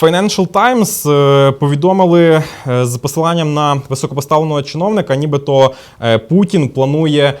Financial Times е, повідомили е, з посиланням на високопоставленого чиновника, нібито е, Путін планує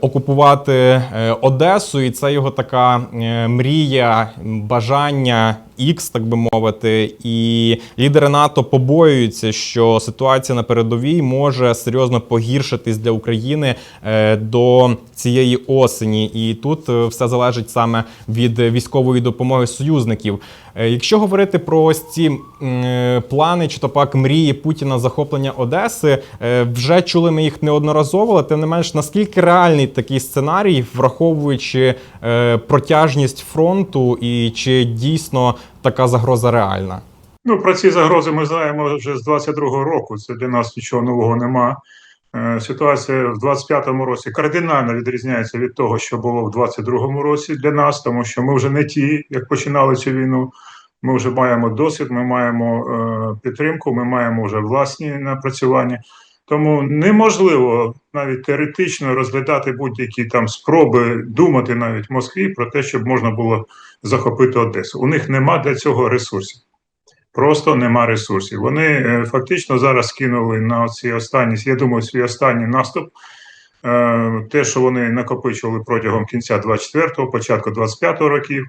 окупувати е, Одесу, і це його така е, мрія, бажання X, так би мовити. І лідери НАТО побоюються, що ситуація на передовій може серйозно погіршитись для України е, до цієї осені. І тут е, все залежить саме від військової допомоги союзників. Е, Якщо говорити про ось ці е, плани чи то пак мрії Путіна захоплення Одеси, е, вже чули ми їх неодноразово, але тим не менш, наскільки реальний такий сценарій, враховуючи е, протяжність фронту, і чи дійсно така загроза реальна? Ну, про ці загрози ми знаємо вже з 22-го року. Це для нас нічого нового нема. Е, Ситуація в 25-му році кардинально відрізняється від того, що було в 22-му році для нас, тому що ми вже не ті, як починали цю війну. Ми вже маємо досвід, ми маємо е, підтримку, ми маємо вже власні напрацювання. Тому неможливо навіть теоретично розглядати будь-які там спроби думати навіть в Москві про те, щоб можна було захопити Одесу. У них нема для цього ресурсів. Просто нема ресурсів. Вони е, фактично зараз кинули на ці останні, я думаю, свій останній наступ. Е, те, що вони накопичували протягом кінця 24-го, початку 25-го років.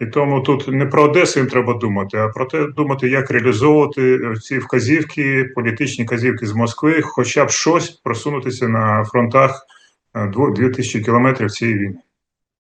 І тому тут не про Одесу треба думати, а про те думати, як реалізовувати е, ці вказівки, політичні вказівки з Москви, хоча б щось просунутися на фронтах е, двох- 2000 кілометрів цієї війни.